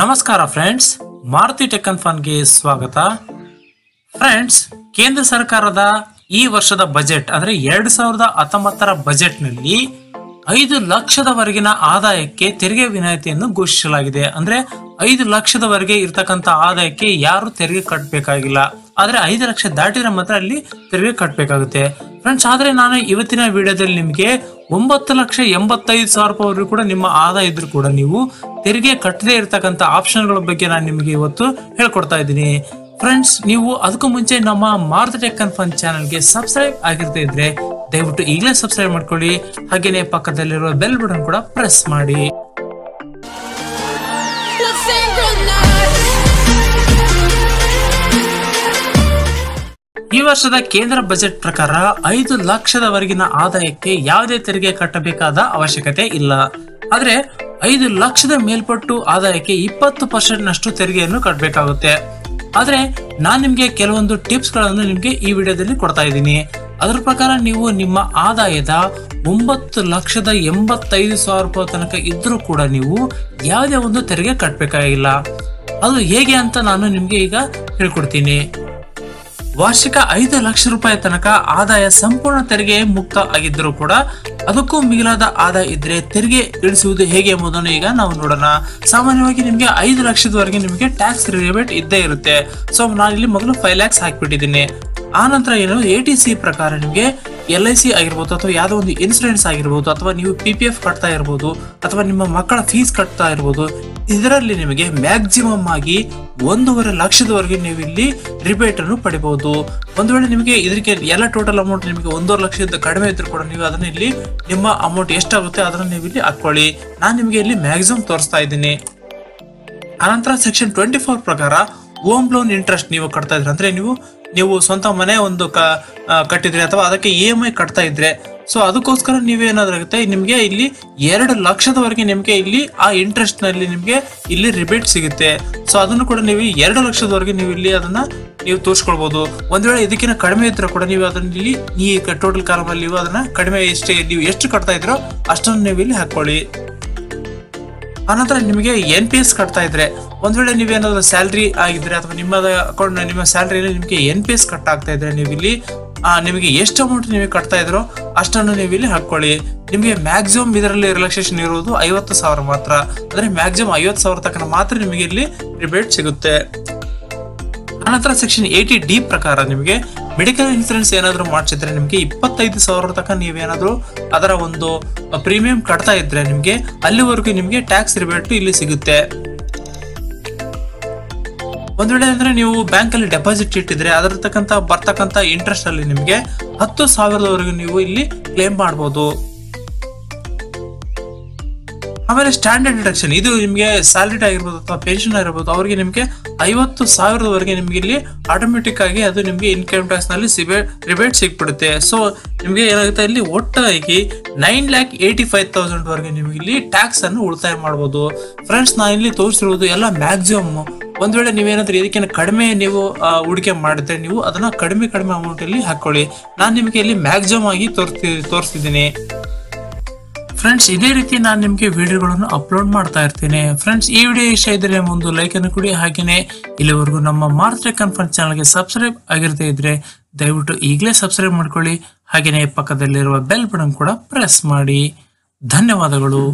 ನಮಸ್ಕಾರ friends Maruti tech and ಫನ್ಗೆ ಸ್ವಾಗತ. ಫ್ರೆಂಡ್ಸ್ ಕೇಂದ್ರ ಸರ್ಕಾರದ ಈ ವರ್ಷದ ಬಜೆಟ್ ಅಂದ್ರೆ ಎರಡ್ ಸಾವಿರದ ಹತ್ತೊಂಬತ್ತರ ಬಜೆಟ್ನಲ್ಲಿ ಐದು ಲಕ್ಷದವರೆಗಿನ ಆದಾಯಕ್ಕೆ ತೆರಿಗೆ ವಿನಾಯಿತಿಯನ್ನು ಘೋಷಿಸಲಾಗಿದೆ. ಅಂದ್ರೆ ಐದು ಲಕ್ಷದವರೆಗೆ ಇರ್ತಕ್ಕಂಥ ಆದಾಯಕ್ಕೆ ಯಾರು ತೆರಿಗೆ ಕಟ್ಟಬೇಕಾಗಿಲ್ಲ ಆದ್ರೆ ಐದು ಲಕ್ಷ ದಾಟಿದ್ರೆ ಮಾತ್ರ ಅಲ್ಲಿ ತೆರಿಗೆ ಕಟ್ಟಬೇಕಾಗುತ್ತೆ ಫ್ರೆಂಡ್ಸ್ ಆದ್ರೆ ನಾನು ಇವತ್ತಿನ ವಿಡಿಯೋದಲ್ಲಿ ನಿಮಗೆ ಒಂಬತ್ತು ಲಕ್ಷ ಎಂಬತ್ತೈದು ಸಾವಿರ ರೂಪಾಯಿವರೆಗೂ ಕೂಡ ನಿಮ್ಮ ಆದಾಯ ಇದ್ರೂ ಕೂಡ ನೀವು ತೆರಿಗೆ ಕಟ್ಟದೇ ಇರತಕ್ಕಂಥ ಆಪ್ಷನ್ಗಳ ಬಗ್ಗೆ ನಾನು ನಿಮಗೆ ಇವತ್ತು ಹೇಳ್ಕೊಡ್ತಾ ಇದ್ದೀನಿ. ಫ್ರೆಂಡ್ಸ್ ನೀವು ಅದಕ್ಕೂ ಮುಂಚೆ ನಮ್ಮ ಮಾರುತ ಟೆಕ್ ಅಂಡ್ ಫನ್ ಚಾನಲ್ಗೆ ಸಬ್ಸ್ಕ್ರೈಬ್ ಆಗಿರ್ತಾ ಇದ್ರೆ ದಯವಿಟ್ಟು ಈಗಲೇ ಸಬ್ಸ್ಕ್ರೈಬ್ ಮಾಡ್ಕೊಳ್ಳಿ. ಹಾಗೇನೆ ಪಕ್ಕದಲ್ಲಿರುವ ಬೆಲ್ ಬಟನ್ ಕೂಡ ಪ್ರೆಸ್ ಮಾಡಿ. ಈ ವರ್ಷದ ಕೇಂದ್ರ ಬಜೆಟ್ ಪ್ರಕಾರ ಐದು ಲಕ್ಷದವರೆಗಿನ ಆದಾಯಕ್ಕೆ ಯಾವುದೇ ತೆರಿಗೆ ಕಟ್ಟಬೇಕಾದ ಅವಶ್ಯಕತೆ ಇಲ್ಲ. ಆದ್ರೆ ಐದು ಲಕ್ಷದ ಮೇಲ್ಪಟ್ಟು ಆದಾಯಕ್ಕೆ ಇಪ್ಪತ್ತು ಪರ್ಸೆಂಟ್ ನಷ್ಟು ತೆರಿಗೆಯನ್ನು ಕಟ್ಟಬೇಕಾಗುತ್ತೆ ಆದ್ರೆ ನಾನ್ ನಿಮ್ಗೆ ಕೆಲವೊಂದು ಟಿಪ್ಸ್ಗಳನ್ನು ನಿಮ್ಗೆ ಈ ವಿಡಿಯೋದಲ್ಲಿ ಕೊಡ್ತಾ ಇದ್ದೀನಿ. ಅದರ ಪ್ರಕಾರ ನೀವು ನಿಮ್ಮ ಆದಾಯದ ಒಂಬತ್ತು ಲಕ್ಷದ ಎಂಬತ್ತೈದು ಸಾವಿರ ರೂಪಾಯಿ ತನಕ ಇದ್ರೂ ಕೂಡ ನೀವು ಯಾವುದೇ ಒಂದು ತೆರಿಗೆ ಕಟ್ಟಬೇಕಾಗಿಲ್ಲ ಅದು ಹೇಗೆ ಅಂತ ನಾನು ನಿಮ್ಗೆ ಈಗ ಹೇಳ್ಕೊಡ್ತೀನಿ. ವಾರ್ಷಿಕ ಐದು ಲಕ್ಷ ರೂಪಾಯಿ ತನಕ ಆದಾಯ ಸಂಪೂರ್ಣ ತೆರಿಗೆ ಮುಕ್ತ ಆಗಿದ್ದರೂ ಕೂಡ ಅದಕ್ಕೂ ಮಿಗಿಲಾದ ಆದಾಯ ಇದ್ರೆ ತೆರಿಗೆ ಇಳಿಸುವುದು ಹೇಗೆ ಎಂಬುದನ್ನು ಈಗ ನಾವು ನೋಡೋಣ. ಸಾಮಾನ್ಯವಾಗಿ ನಿಮಗೆ ಐದು ಲಕ್ಷದವರೆಗೆ ನಿಮಗೆ ಟ್ಯಾಕ್ಸ್ ರಿಬೇಟ್ ಇದ್ದೇ ಇರುತ್ತೆ. ಸೊ ನಾನು ಇಲ್ಲಿ ಮೊದಲು ಫೈವ್ ಲ್ಯಾಕ್ಸ್ ಹಾಕಿಬಿಟ್ಟಿದ್ದೀನಿ. ಆ ನಂತರ ಏನು ಎ ಟಿ ಸಿ ಪ್ರಕಾರ ನಿಮಗೆ ಎಲ್ ಐ ಸಿ ಆಗಿರ್ಬೋದು ಅಥವಾ ಯಾವುದೋ ಒಂದು ಇನ್ಸೂರೆನ್ಸ್ ಆಗಿರ್ಬೋದು ಅಥವಾ ನೀವು ಪಿ ಪಿ ಎಫ್ ಕಟ್ತಾ ಇರ್ಬೋದು ಅಥವಾ ನಿಮ್ಮ ಮಕ್ಕಳ ಫೀಸ್ ಕಟ್ತಾ ಇರ್ಬೋದು, ಇದರಲ್ಲಿ ನಿಮಗೆ ಮ್ಯಾಕ್ಸಿಮಮ್ ಆಗಿ ಒಂದೂವರೆ ಲಕ್ಷದವರೆಗೆ ನೀವು ಇಲ್ಲಿ ರಿಬೇಟ್ ಅನ್ನು ಪಡಿಬಹುದು ಒಂದು ವೇಳೆ ನಿಮಗೆ ಇದಕ್ಕೆ ಎಲ್ಲ ಟೋಟಲ್ ಅಮೌಂಟ್ ನಿಮಗೆ ಒಂದೂವರೆ ಲಕ್ಷದಿಂದ ಕಡಿಮೆ ಇದ್ರೂ ಕೂಡ ನೀವು ಅದನ್ನ ಇಲ್ಲಿ ನಿಮ್ಮ ಅಮೌಂಟ್ ಎಷ್ಟಾಗುತ್ತೆ ಅದನ್ನ ನೀವು ಇಲ್ಲಿ ಹಾಕೊಳ್ಳಿ ನಾನು ನಿಮಗೆ ಇಲ್ಲಿ ಮ್ಯಾಕ್ಸಿಮಮ್ ತೋರಿಸ್ತಾ ಇದ್ದೀನಿ. ಅನಂತರ ಸೆಕ್ಷನ್ ಟ್ವೆಂಟಿ ಫೋರ್ ಪ್ರಕಾರ ಹೋಮ್ ಲೋನ್ ಇಂಟ್ರೆಸ್ಟ್ ನೀವು ಕಟ್ತಾ ಇದ್ರೆ ಅಂದ್ರೆ ನೀವು ನೀವು ಸ್ವಂತ ಮನೆ ಒಂದು ಕಟ್ಟಿದ್ರೆ ಅಥವಾ ಅದಕ್ಕೆ ಇ ಎಂ ಐ ಕಟ್ತಾ ಇದ್ರೆ ಸೊ ಅದಕ್ಕೋಸ್ಕರ ನೀವೇನಾದ್ರಾಗುತ್ತೆ ನಿಮಗೆ ಇಲ್ಲಿ ಎರಡು ಲಕ್ಷದವರೆಗೆ ನಿಮಗೆ ಇಲ್ಲಿ ಆ ಇಂಟ್ರೆಸ್ಟ್ನಲ್ಲಿ ನಿಮಗೆ ಇಲ್ಲಿ ರಿಬೇಟ್ ಸಿಗುತ್ತೆ. ಸೊ ಅದನ್ನು ಕೂಡ ನೀವು ಎರಡು ಲಕ್ಷದವರೆಗೆ ನೀವು ಇಲ್ಲಿ ಅದನ್ನ ನೀವು ತೋರಿಸ್ಕೊಳ್ಬಹುದು ಒಂದ್ ವೇಳೆ ಇದಕ್ಕಿಂತ ಕಡಿಮೆ ಇದ್ರೆ ಕೂಡ ನೀವು ಅದನ್ನ ಇಲ್ಲಿ ಈ ಟೋಟಲ್ ಕಾಲಮಲ್ಲಿ ನೀವು ಅದನ್ನ ಕಡಿಮೆ ಎಷ್ಟೇ, ನೀವು ಎಷ್ಟು ಕಟ್ತಾ ಇದ್ರೋ ಅಷ್ಟನ್ನು ನೀವು ಇಲ್ಲಿ ಹಾಕೊಳ್ಳಿ ಆನಂತರ ನಿಮಗೆ ಎನ್ ಪಿ ಎಸ್ ಕಟ್ತಾ ಇದ್ರೆ ಒಂದ್ ವೇಳೆ ನೀವೇನಾದ್ರು ಸ್ಯಾಲ್ರಿ ಆಗಿದ್ರೆ ಅಥವಾ ನಿಮ್ಮ ಅಕೌಂಟ್ ನಿಮ್ಮ ಸ್ಯಾಲ್ರಿಯಲ್ಲಿ ನಿಮಗೆ ಎನ್ ಪಿ ಎಸ್ ಕಟ್ ಆಗ್ತಾ ಇದ್ರೆ ನೀವು ಇಲ್ಲಿ ನಿಮಗೆ ಎಷ್ಟು ಅಮೌಂಟ್ ನೀವು ಕಟ್ತಾ ಇದ್ರೋ ಅಷ್ಟನ್ನು ನೀವು ಇಲ್ಲಿ ಹಾಕೊಳ್ಳಿ ನಿಮಗೆ ಮ್ಯಾಕ್ಸಿಮಮ್ ಇದರಲ್ಲಿ ರಿಲ್ಯಾಕ್ಸೇಷನ್ ಇರುವುದು ಐವತ್ತು ಸಾವಿರ ಮಾತ್ರ. ಅಂದ್ರೆ ಮ್ಯಾಕ್ಸಿಮಮ್ ಐವತ್ತು ಸಾವಿರ ತನಕ ಮಾತ್ರ ನಿಮಗೆ ಇಲ್ಲಿ ರಿಬೇಟ್ ಸಿಗುತ್ತೆ. ಅನಂತರ ಸೆಕ್ಷನ್ ಏಯ್ಟಿ ಡಿ ಪ್ರಕಾರ ನಿಮಗೆ ಮೆಡಿಕಲ್ ಇನ್ಸೂರೆನ್ಸ್ ಏನಾದರೂ ಮಾಡಿಸಿದ್ರೆ ನಿಮಗೆ ಇಪ್ಪತ್ತೈದು ಸಾವಿರ ತನಕ ನೀವೇನಾದರೂ ಅದರ ಒಂದು ಪ್ರೀಮಿಯಂ ಕಟ್ತಾ ಇದ್ರೆ ನಿಮಗೆ ಅಲ್ಲಿವರೆಗೂ ನಿಮಗೆ ಟ್ಯಾಕ್ಸ್ ರಿಬೇಟ್ ಇಲ್ಲಿ ಸಿಗುತ್ತೆ. ಒಂದ್ ವೇಳೆ ಅಂದ್ರೆ ನೀವು ಬ್ಯಾಂಕ್ ಅಲ್ಲಿ ಡೆಪಾಸಿಟ್ ಇಟ್ಟಿದ್ರೆ ಅದರತಕ್ಕಂತ ಬರ್ತಕ್ಕಂತ ಇಂಟ್ರೆಸ್ಟ್ ಅಲ್ಲಿ ನಿಮಗೆ ಹತ್ತು ಸಾವಿರದವರೆಗೂ ನೀವು ಇಲ್ಲಿ ಕ್ಲೇಮ್ ಮಾಡಬಹುದು ಆಮೇಲೆ ಸ್ಟ್ಯಾಂಡರ್ಡ್ ಡಿಡಕ್ಷನ್ ಇದು ನಿಮಗೆ ಸ್ಯಾಲರಿ ಆಗಿರ್ಬೋದು ಅಥವಾ ಪೆನ್ಷನ್ ಆಗಿರ್ಬೋದು, ಅವರಿಗೆ ನಿಮಗೆ ಐವತ್ತು ಸಾವಿರದವರೆಗೆ ನಿಮಗೆ ಇಲ್ಲಿ ಆಟೋಮೆಟಿಕ್ ಆಗಿ ಅದು ನಿಮಗೆ ಇನ್ಕಮ್ ಟ್ಯಾಕ್ಸ್ನಲ್ಲಿ ರಿಬೇಟ್ ಸಿಗ್ಬಿಡುತ್ತೆ. ಸೊ ನಿಮಗೆ ಏನಾಗುತ್ತೆ, ಇಲ್ಲಿ ಒಟ್ಟಾಗಿ nine lakh eighty five thousand ವರೆಗೆ ನಿಮಗೆ ಇಲ್ಲಿ ಟ್ಯಾಕ್ಸ್ ಅನ್ನು ಉಳಿತಾಯ ಮಾಡ್ಬೋದು. ಫ್ರೆಂಡ್ಸ್ ನಾನು ಇಲ್ಲಿ ತೋರಿಸಿರುವುದು ಎಲ್ಲ ಮ್ಯಾಕ್ಸಿಮಮ್ ಒಂದ್ ವೇಳೆ ನೀವೇನಾದ್ರೂ ಇದಕ್ಕಿಂತ ಕಡಿಮೆ ನೀವು ಹೂಡಿಕೆ ಮಾಡಿದ್ರೆ ನೀವು ಅದನ್ನ ಕಡಿಮೆ ಕಡಿಮೆ ಅಮೌಂಟ್ ಅಲ್ಲಿ ಹಾಕೊಳ್ಳಿ. ನಾನು ನಿಮಗೆ ಇಲ್ಲಿ ಮ್ಯಾಕ್ಸಿಮಮ್ ಆಗಿ ತೋರಿಸ್ತಿ ತೋರಿಸ್ತಿದ್ದೀನಿ ಫ್ರೆಂಡ್ಸ್ ಇದೇ ರೀತಿ ನಾನು ನಿಮಗೆ ವಿಡಿಯೋಗಳನ್ನು ಅಪ್ಲೋಡ್ ಮಾಡ್ತಾ ಇರ್ತೀನಿ. ಫ್ರೆಂಡ್ಸ್ ಈ ವಿಡಿಯೋ ಇಷ್ಟ ಇದ್ರೆ ಒಂದು ಲೈಕ್ ಅನ್ನು ಕೊಡಿ. ಹಾಗೇನೆ ಇಲ್ಲಿವರೆಗೂ ನಮ್ಮ ಮಾರ್ಚ್ ಕಾನ್ಫರೆನ್ಸ್ ಚಾನಲ್ಗೆ ಸಬ್ಸ್ಕ್ರೈಬ್ ಆಗಿರ್ತಾ ಇದ್ರೆ ದಯವಿಟ್ಟು ಈಗಲೇ ಸಬ್ಸ್ಕ್ರೈಬ್ ಮಾಡ್ಕೊಳ್ಳಿ. ಹಾಗೆಯೇ ಪಕ್ಕದಲ್ಲಿರುವ ಬೆಲ್ ಬಟನ್ ಕೂಡ ಪ್ರೆಸ್ ಮಾಡಿ. ಧನ್ಯವಾದಗಳು.